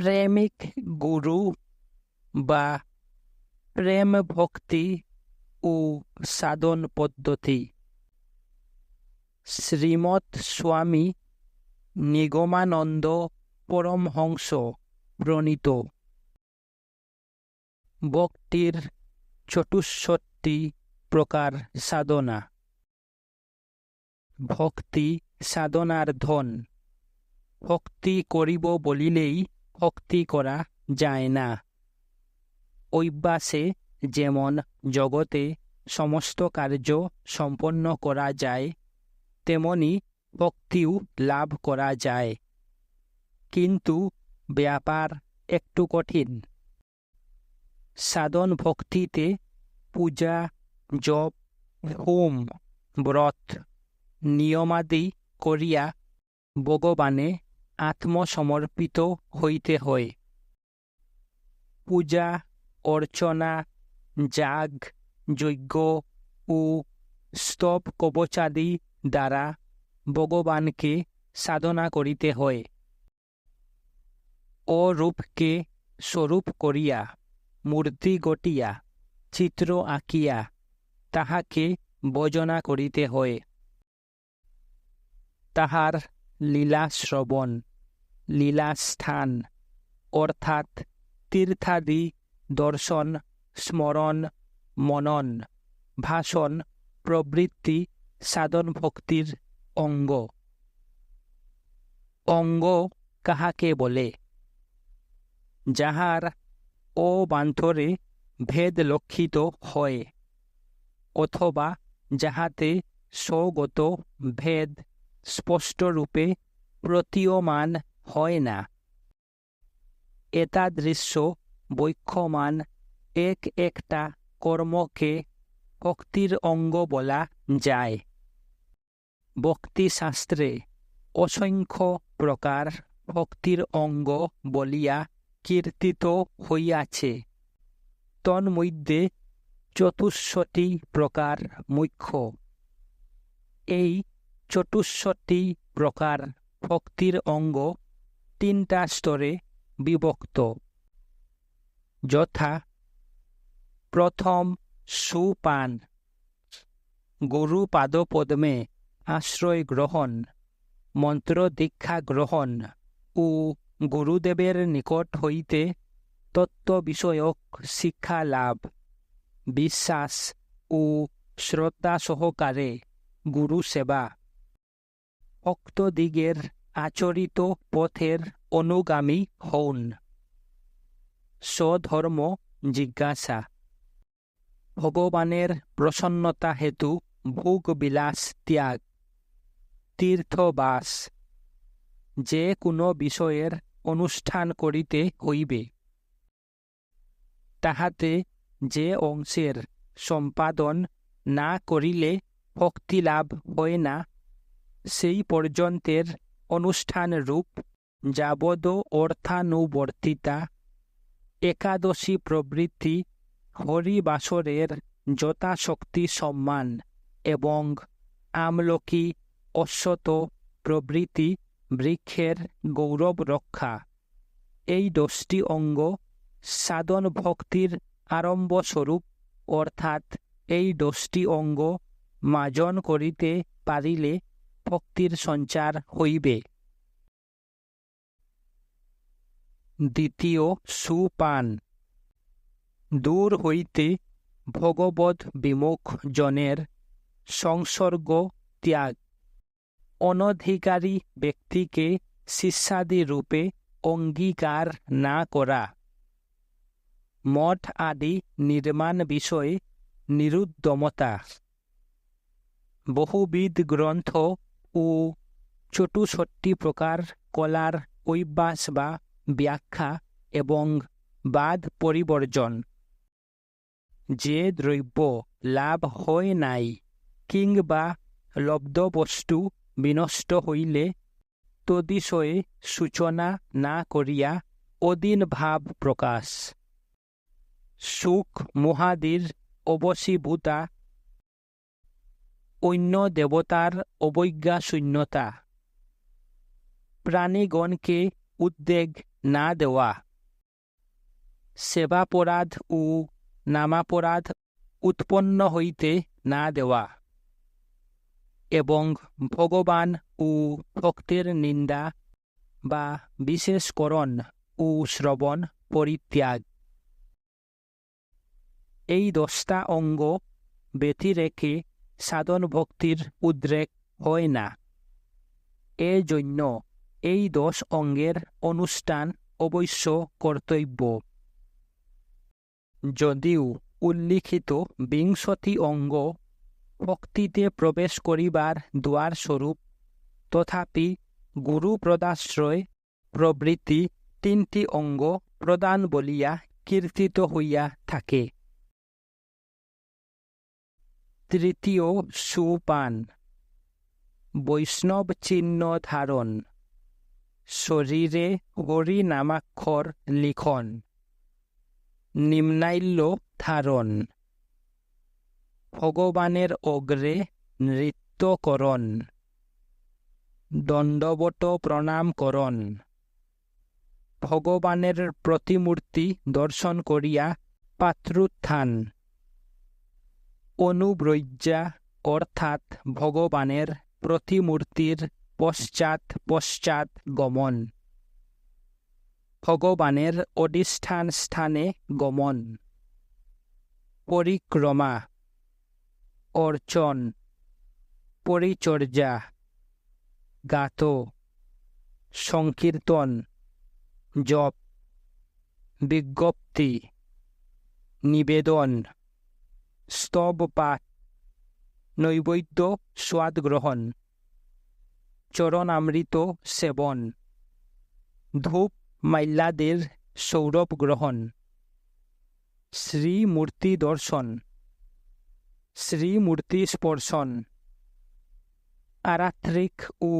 প্রেমিক গুরু বা প্রেম ভক্তি ও সাধন পদ্ধতি। শ্রীমৎ স্বামী নিগমানন্দ পরমহংস প্রণীত। ভক্তির চতুষ্ষট্টি প্রকার সাধনা। ভক্তি সাধনার ধন। ভক্তি করিব বলিলেই ভক্তি করা যায় না। অভ্যাসে যেমন জগতে সমস্ত কার্য সম্পন্ন করা যায়, তেমনি ভক্তিও লাভ করা যায়। কিন্তু ব্যাপার একটু কঠিন। সাধন ভক্তিতে পূজা, জপ, হোম, ব্রত, নিয়মাদি করিয়া ভগবানে আত্মসমর্পিত হইতে হয়। পূজা, অর্চনা, যাগ, যজ্ঞ ও স্তব কবচাদি দ্বারা ভগবানকে সাধনা করিতে হয়। অরূপকে স্বরূপ করিয়া, মূর্তি গটিয়া, চিত্র আঁকিয়া, তাহাকে ভজনা করিতে হয়। তাহার লীলা শ্রবণ লীলাস্থান, অর্থাৎ তীর্থাদি দর্শন, স্মরণ, মনন, ভাষণ, প্রবৃত্তি, সাধন ভক্তির অঙ্গ। অঙ্গ কাহাকে বলে? যাহার অবান্তরে ভেদ লক্ষিত হয়, অথবা যাহাতে স্বগত ভেদ স্পষ্টরূপে প্রতীয়মান হয় না। এতাদৃশ্য বৈক্ষমান এক একটা কর্মকে ভক্তির অঙ্গ বলা যায়। ভক্তিশাস্ত্রে অসংখ্য প্রকার ভক্তির অঙ্গ বলিয়া কীর্তিত হইয়াছে। তন্মধ্যে চতুষ্ষটি প্রকার মুখ্য। এই চতুষ্ষটি প্রকার ভক্তির অঙ্গ তিনটা স্তরে বিভক্ত। যথা, প্রথম সুপান, গরু পাদপদ্মে আশ্রয় গ্রহণ, মন্ত্র দীক্ষা গ্রহণ ও গুরুদেবের নিকট হইতে তত্ত্ব বিষয়ক শিক্ষা লাভ, বিশ্বাস ও শ্রদ্ধা সহকারে গুরু সেবা ভক্তদিগের আচরিত পথের অনুগামী হউন। স্বধর্ম জিজ্ঞাসা। ভগবানের প্রসন্নতা হেতু ভোগ বিলাস ত্যাগ। তীর্থবাস। যে কোনো বিষয়ের অনুষ্ঠান করিতে হইবে। তাহাতে যে অংশের সম্পাদন না করিলে ভক্তি লাভ হয় না, সেই পর্যন্তের অনুষ্ঠান রূপ যাবদ অর্থানুবর্তিতা, একাদশী প্রবৃত্তি, হরিবাসরের যথাশক্তি সম্মান এবং আমলকি অশ্বত প্রভৃতি বৃক্ষের গৌরব রক্ষা। এই দশটি অঙ্গ সাধন ভক্তির আরম্ভস্বরূপ, অর্থাৎ এই দশটি অঙ্গ মাজন করিতে পারিলে ভক্তির সঞ্চার হইবে। দ্বিতীয় সুপান। দূর হইতে ভগবত বিমুখ জনের সংসর্গ ত্যাগ। অনধিকারী ব্যক্তিকে শিষ্যাদি রূপে অঙ্গীকার না করা। মঠ আদি নির্মাণ বিষয়ে নিরুদ্যমতা। বহুবিধ গ্রন্থ ও চতুষট্টি প্রকার কলার ঐবাস বা ব্যাখ্যা এবং বাদ পরিবর্জন। যে দ্রব্য লাভ হয় নাই কিংবা লব্ধ বস্তু বিনষ্ট হইলে তদিশয়ে সূচনা না করিয়া অদিন ভাব প্রকাশ। সুখ মহাদির অবশীভূতা অন্য দেবতার অবজ্ঞা শূন্যতা। প্রাণীগণকে উদ্বেগ না দেওয়া। সেবাপরাধ ও নামাপরাধ উৎপন্ন হইতে না দেওয়া। এবং ভগবান ও ভক্তের নিন্দা বা বিশেষকরণ ও শ্রবণ পরিত্যাগ এই দশটা অঙ্গ ব্যতি রেখে সাধন ভক্তির উদ্রেক হয় না। এজন্য এই দশ অঙ্গের অনুষ্ঠান অবশ্য কর্তব্য। যদিও উল্লিখিত বিংশতি অঙ্গ ভক্তিতে প্রবেশ করিবার দ্বার স্বরূপ তথাপি গুরু প্রদাশ্রয় প্রভৃতি তিনটি অঙ্গ প্রদান বলিয়া কীর্তিত হইয়া থাকে। তৃতীয় সুপান। বৈষ্ণব চিহ্ন ধারণ। শরীরে হরি নামাক্ষর লিখন। নিম্নাইল্য ধারণ। ভগবানের অগ্রে নৃত্যকরণ। দণ্ডবট প্রণামকরণ। ভগবানের প্রতিমূর্তি দর্শন করিয়া পাত্রুত্থান। অনুব্রজ্যা, অর্থাৎ ভগবানের প্রতিমূর্তির পশ্চাৎ পশ্চাৎ গমন। ভগবানের অধিষ্ঠান স্থানে গমন। পরিক্রমা, অর্চন, পরিচর্যা, গাত, সংকীর্তন, জপ, বিজ্ঞপ্তি, নিবেদন। স্তব পাঠ নৈবৈদ্য স্বাদ গ্রহণ চরণামৃত সেবন ধূপ মাল্যাদের সৌরভ গ্রহণ শ্রীমূর্তি দর্শন শ্রীমূর্তি স্পর্শন আরাত্রিক ও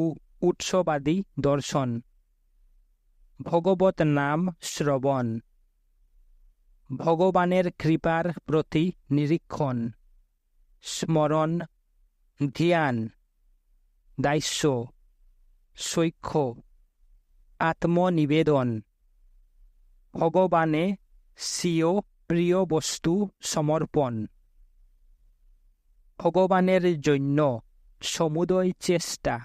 উৎসবাদী দর্শন ভগবত নাম শ্রবণ ভগবানের কৃপার প্রতি নিরীক্ষণ, স্মরণ, ধ্যান দাস্য সৈক্ষ আত্মনিবেদন। ভগবানে স্বীয় প্রিয় বস্তু সমর্পণ। ভগবানের জন্য সমুদয় চেষ্টা।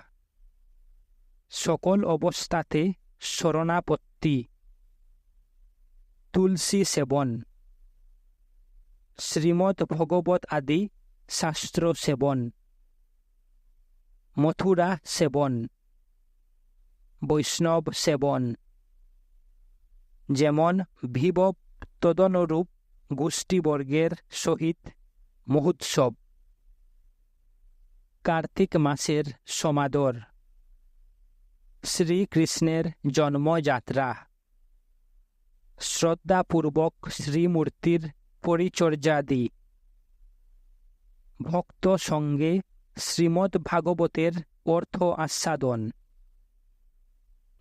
সকল অবস্থাতে শরণাপত্তি। তুলসী সেবন শ্রীমৎ ভগবত আদি শাস্ত্র সেবন মথুরা সেবন বৈষ্ণব সেবন যেমন ভিভব তদনুরূপ গোষ্ঠীবর্গের সহিত মহোৎসব কার্তিক মাসের সমাদর শ্রীকৃষ্ণের জন্মযাত্রা শ্রদ্ধাপূর্বক শ্রীমূর্তির পরিচর্যা পরিচর্যাদি। ভক্ত সঙ্গে শ্রীমদ্ ভাগবতের অর্থ আস্বাদন,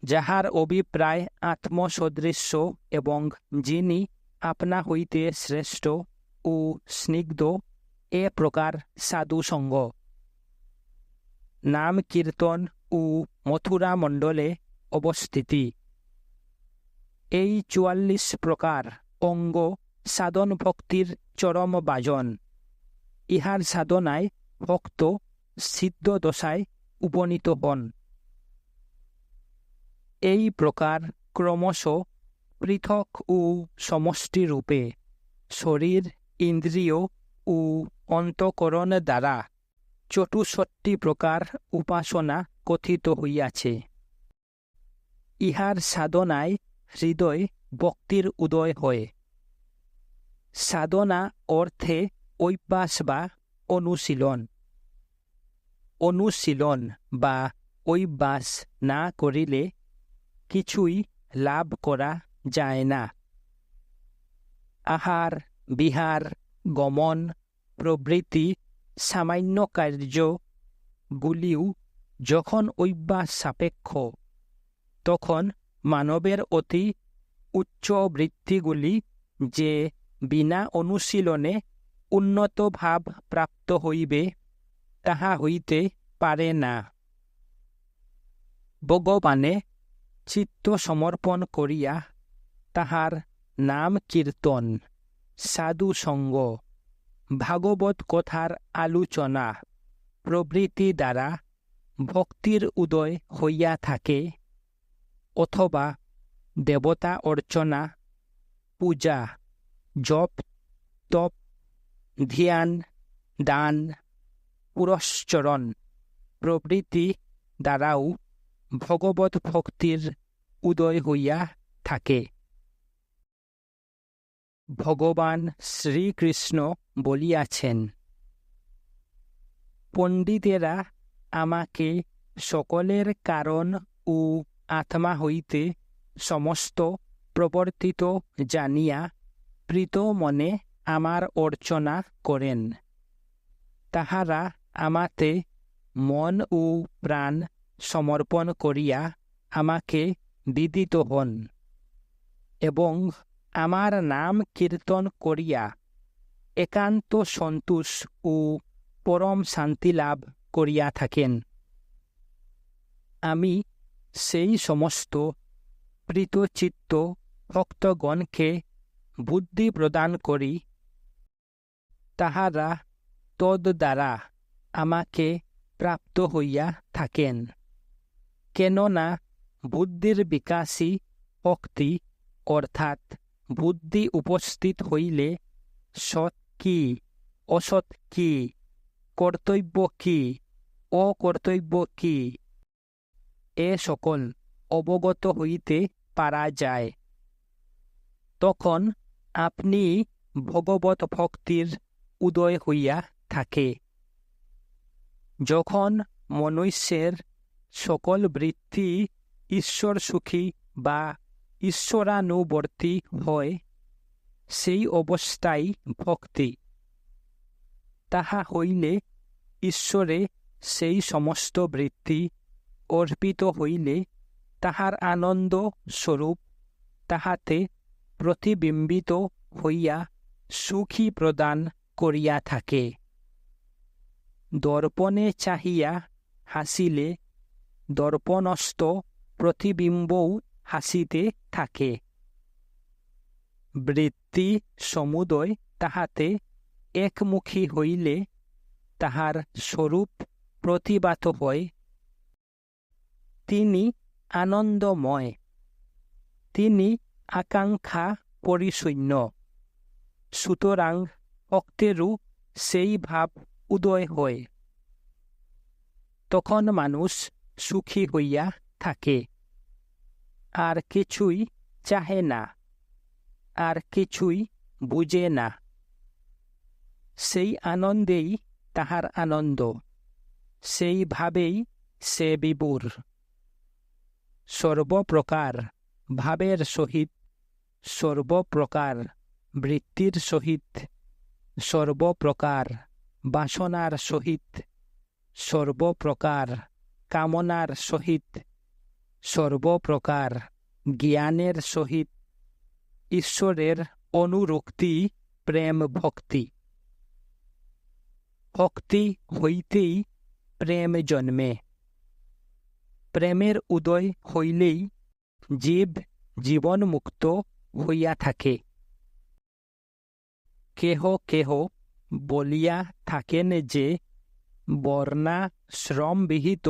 যাহার অভিপ্রায় আত্মসদৃশ্য এবং যিনি আপনা হইতে শ্রেষ্ঠ ও স্নিগ্ধ, এ প্রকার সাধুসঙ্গ। নাম কীর্তন ও মথুরা মণ্ডলে অবস্থিতি। এই চুয়াল্লিশ প্রকার অঙ্গ সাধন ভক্তির চরম বাজন। ইহার সাধনায় ভক্ত সিদ্ধ দশায় উপনীত হন। এই প্রকার ক্রমশ পৃথক ও সমষ্টিরূপে শরীর, ইন্দ্রিয় ও অন্তকরণ দ্বারা চতুষট্টি প্রকার উপাসনা কথিত হইয়াছে। ইহার সাধনায় হৃদয় ভক্তির উদয় হয়। সাধনা অর্থে অভ্যাস বা অনুশীলন। অনুশীলন বা অভ্যাস না করিলে কিছুই লাভ করা যায় না। আহার, বিহার, গমন প্রভৃতি সামান্য কার্যগুলিও যখন অভ্যাস সাপেক্ষ, তখন মানবের অতি উচ্চ বৃত্তিগুলি যে বিনা অনুশীলনে উন্নত ভাব প্রাপ্ত হইবে, তাহা হইতে পারে না। ভগবানে চিত্ত সমর্পণ করিয়া তাহার নাম কীর্তন, সাধু সঙ্গ, ভাগবত কথার আলোচনা প্রভৃতি দ্বারা ভক্তির উদয় হইয়া থাকে। অথবা দেবতা অর্চনা, পূজা, জপ, তপ, ধ্যান, দান, পুরশ্চরণ প্রভৃতি দ্বারাও ভগবত ভক্তির উদয় হইয়া থাকে। ভগবান শ্রীকৃষ্ণ বলিয়াছেন, পণ্ডিতেরা আমাকে সকলের কারণ ও আত্মা হইতে সমস্ত প্রবর্তিত জানিয়া প্রীত মনে আমার অর্চনা করেন। তাহারা আমাতে মন ও প্রাণ সমর্পণ করিয়া আমাকে দিদিত হন এবং আমার নাম কীর্তন করিয়া একান্ত সন্তোষ ও পরম শান্তি লাভ করিয়া থাকেন। আমি সেই সমস্ত প্রীতচিত্ত ভক্তগণকে বুদ্ধি প্রদান করি। তাহারা তদ দ্বারা আমাকে প্রাপ্ত হইয়া থাকেন। কেননা বুদ্ধির বিকাশী শক্তি অর্থাৎ বুদ্ধি উপস্থিত হইলে সৎ কি, অসৎ কি, কর্তব্য কি, অকর্তব্য কি এ সকল অবগত হইতে পারা যায়। তখন আপনি ভগবত ভক্তির উদয় হইয়া থাকে। যখন মনুষ্যের সকল বৃত্তি ঈশ্বর সুখী বা ঈশ্বরানুবর্তী হয়, সেই অবস্থায় ভক্তি। তাহা হইলে ঈশ্বরে সেই সমস্ত বৃত্তি অর্পিত হইলে তাহার আনন্দ স্বরূপ তাহাতে প্রতিবিম্বিত হইয়া সুখী প্রদান করিয়া থাকে। দর্পণে চাহিয়া হাসিলে দর্পণস্থ প্রতিবিম্বও হাসিতে থাকে। বৃত্তি সমুদয় তাহাতে একমুখী হইলে তাহার স্বরূপ প্রতিবাত হয়। তিনি আনন্দময়। তিনি আকাঙ্ক্ষা পরিশূন্য সুতরাং ভক্তেরও সেই ভাব উদয় হয়। তখন মানুষ সুখী হইয়া থাকে। আর কিছুই চাহে না। আর কিছুই বুঝে না। সেই আনন্দেই তাহার আনন্দ। সেইভাবেই সে বিবুর। সর্বপ্রকার ভাবের সহিত, সর্বপ্রকার বৃত্তির সহিত, সর্বপ্রকার বাসনার সহিত, সর্বপ্রকার কামনার সহিত, সর্বপ্রকার জ্ঞানের সহিত, ঈশ্বরের অনুরক্তি প্রেম ভক্তি। ভক্তি হইতেই প্রেম জন্মে। প্রেমের উদয় হইলেই জীব জীবনমুক্ত হইয়া থাকে। কেহ কেহ বলিয়া থাকেন যে, বর্ণা শ্রমবিহিত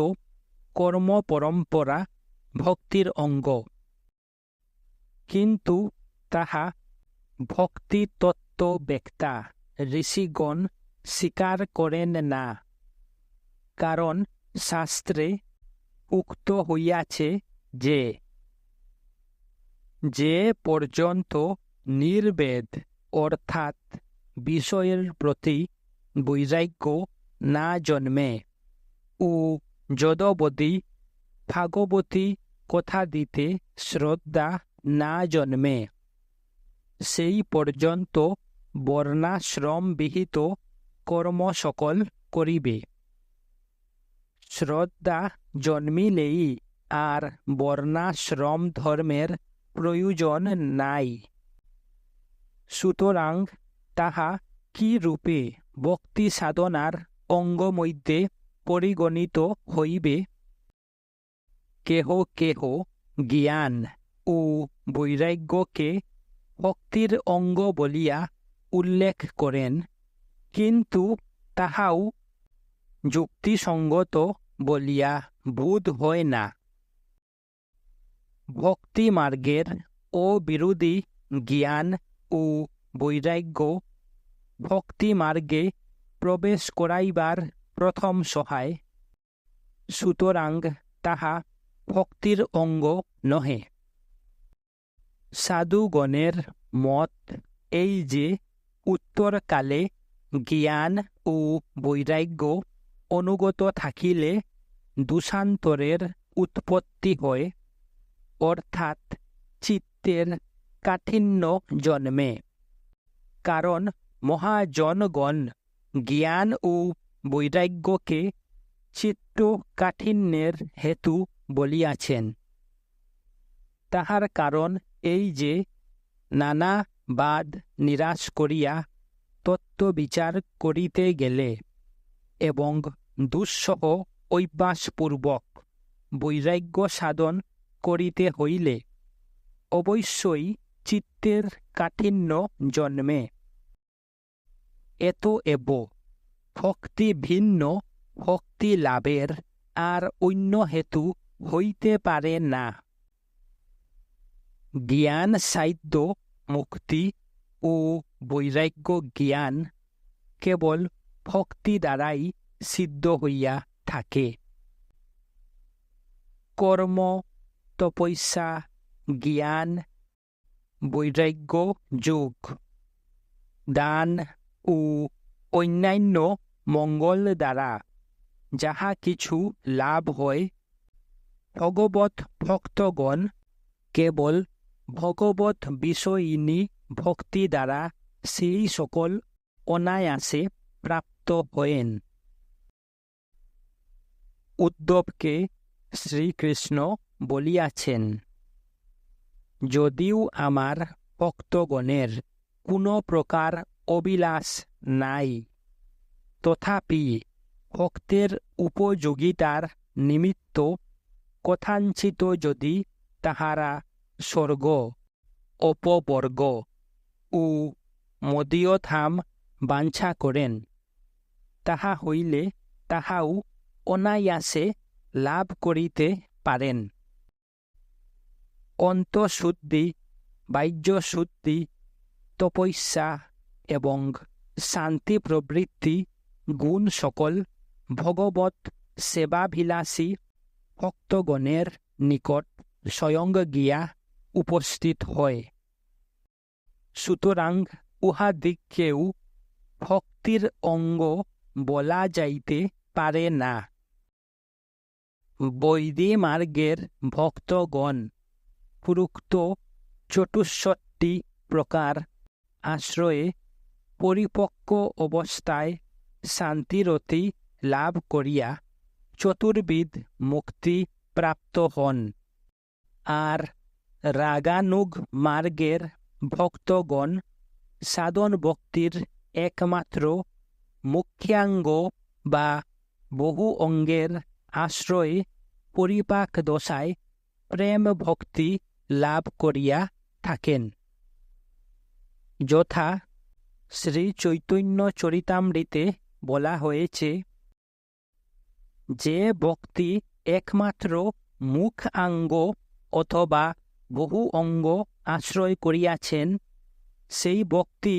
কর্ম পরম্পরা ভক্তির অঙ্গ। কিন্তু তাহা ভক্তি তত্ত্ব ব্যক্তা ঋষিগণ স্বীকার করেন না। কারণ শাস্ত্রে উক্ত হইয়াছে যে যে পর্যন্ত নির্বেদ অর্থাৎ বিষয়ের প্রতি বৈরাগ্য না জন্মে ও যদবতী ভাগবতী কথা দিতে শ্রদ্ধা না জন্মে, সেই পর্যন্ত বর্ণাশ্রমবিহিত কর্ম সকল করিবে। শ্রদ্ধা জন্মিলেই আর বর্ণাশ্রম ধর্মের প্রয়োজন নাই। সুতরাং তাহা কি রূপে ভক্তি সাধনার অঙ্গ মধ্যে পরিগণিত হইবে? কেহ কেহ জ্ঞান ও বৈরাগ্যকে ভক্তির অঙ্গ বলিয়া উল্লেখ করেন, কিন্তু তাহাও যুক্তিসঙ্গত বলিয়া বোধ হয় না। ভক্তি মার্গের অবিরোধী জ্ঞান ও বৈরাগ্য ভক্তি মার্গে প্রবেশ করাইবার প্রথম সহায়। সুতরাং তাহা ভক্তির অঙ্গ নহে। সাধুগণের মত এই যে, উত্তরকালে জ্ঞান ও বৈরাগ্য অনুগত থাকিলে দূষান্তরের উৎপত্তি হয়, অর্থাৎ চিত্তের কাঠিন্য জন্মে। কারণ মহাজনগণ জ্ঞান ও বৈরাগ্যকে চিত্ত কাঠিন্যের হেতু বলিয়াছেন। তাহার কারণ এই যে, নানা বাদ নিরাশ করিয়া তত্ত্ব বিচার করিতে গেলে এবং দুঃসহ অভ্যাসপূর্বক বৈরাগ্য সাধন করিতে হইলে অবশ্যই চিত্তের কাঠিন্য জন্মে। এত এব, ভক্তি ভিন্ন, ভক্তি লাভের আর অন্য হেতু হইতে পারে না। জ্ঞান সাহিত্য মুক্তি ও বৈরাগ্য জ্ঞান কেবল ভক্তি দ্বারাই সিদ্ধ হইয়া থাকে। কর্ম, তপস্যা, জ্ঞান, বৈরাগ্য, যোগ, দান ও অন্যান্য মঙ্গল দ্বারা যাহা কিছু লাভ হয় ভগবত ভক্তগণ কেবল ভগবত বিষয়িনী ভক্তি দ্বারা সেই সকল অনায়াসে প্রাপ্ত হয়েন উদ্ধবকে শ্রীকৃষ্ণ বলিয়াছেন, যদিও আমার ভক্তগণের কোনো প্রকার অবিলাস নাই, তথাপি ভক্তের উপযোগিতার নিমিত্ত কথাঞ্চিত যদি তাহারা স্বর্গ, অপবর্গ ও মদীয়ধাম বাঞ্ছা করেন তাহা হইলে তাহাও অনায়াসে লাভ করিতে পারেন। অন্তঃশুদ্ধি, বাহ্যশুদ্ধি, তপস্যা এবং শান্তি প্রবৃত্তি গুণ সকল ভগবত সেবাভিলাষী ভক্তগণের নিকট স্বয়ং গিয়া উপস্থিত হয়। সুতরাং উহাদিককেও ভক্তির অঙ্গ বলা যাইতে পারে না। বৈদী মার্গের ভক্তগণ পুরুক্ত চতুষ্ষট্টি প্রকার আশ্রয়ে পরিপক্ক অবস্থায় শান্তিরতি লাভ করিয়া চতুর্বিদ মুক্তি প্রাপ্ত হন। আর রাগানুগ মার্গের ভক্তগণ সাধন ভক্তির একমাত্র মুখ্যাঙ্গ বা বহু অঙ্গের আশ্রয়ে পরিপাক দশায় প্রেম ভক্তি লাভ করিয়া থাকেন। যথা শ্রী চৈতন্য চরিতামৃতে বলা হয়েছে, যে ভক্তি একমাত্র মুখ আঙ্গ অথবা বহু অঙ্গ আশ্রয় করিয়াছেন, সেই ভক্তি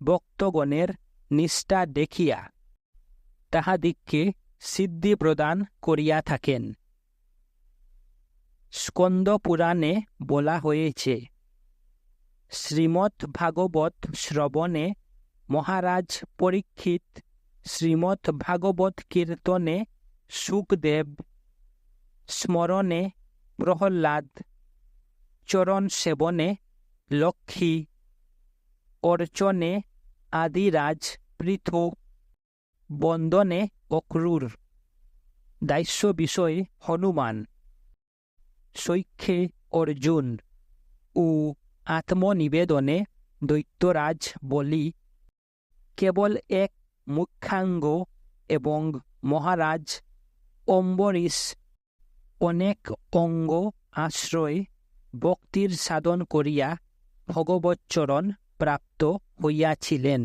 ভক্তগণের নিষ্ঠা দেখিয়া তাহাদিগকে সিদ্ধি প্রদান করিয়া থাকেন। স্কন্দ পুরাণে বলা হয়েছে শ্রীমৎ ভাগবত শ্রবণে মহারাজ পরীক্ষিত শ্রীমৎ ভাগবত কীর্তনে সুখদেব, স্মরণে প্রহ্লাদ চরণ সেবনে লক্ষ্মী, অর্চনে আদিরাজ পৃথু বন্দনে অক্রুর। দাস্য বিষয়ে হনুমান। সৈক্ষে অর্জুন। ও আত্মনিবেদনে দৈত্যরাজ বলি, কেবল এক মুখ্যাঙ্গ এবং মহারাজ অম্বরীশ অনেক অঙ্গ আশ্রয় ভক্তির সাধন করিয়া ভগবচ্চরণ প্রাপ্ত হইয়াছিলেন।